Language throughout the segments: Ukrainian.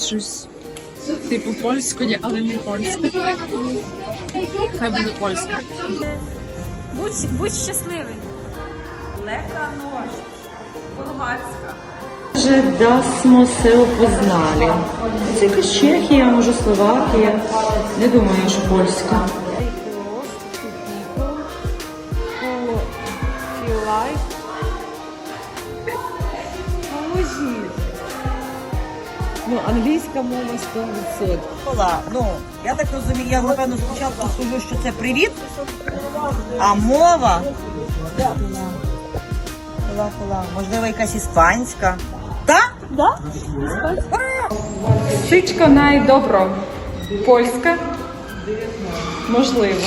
Щось типу польської, але не польської. Хай буде польська. Будь, будь щасливий. Лека нож. Болгарська. Że dasmo se опознали. Це якась Чехія, може Словакія. Не думаю, що польська. Ну, англійська мова 100%. Кола. Ну, я так розумію, я напевно спочатку скажу, що це привіт, а мова. Кола, кола. Можливо, якась іспанська. Так? Сичка найдобро. Польська. Можливо.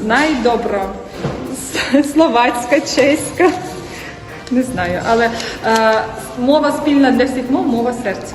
Найдобро. Словацька, чеська. Не знаю, але е, мова спільна для всіх мов мова серця.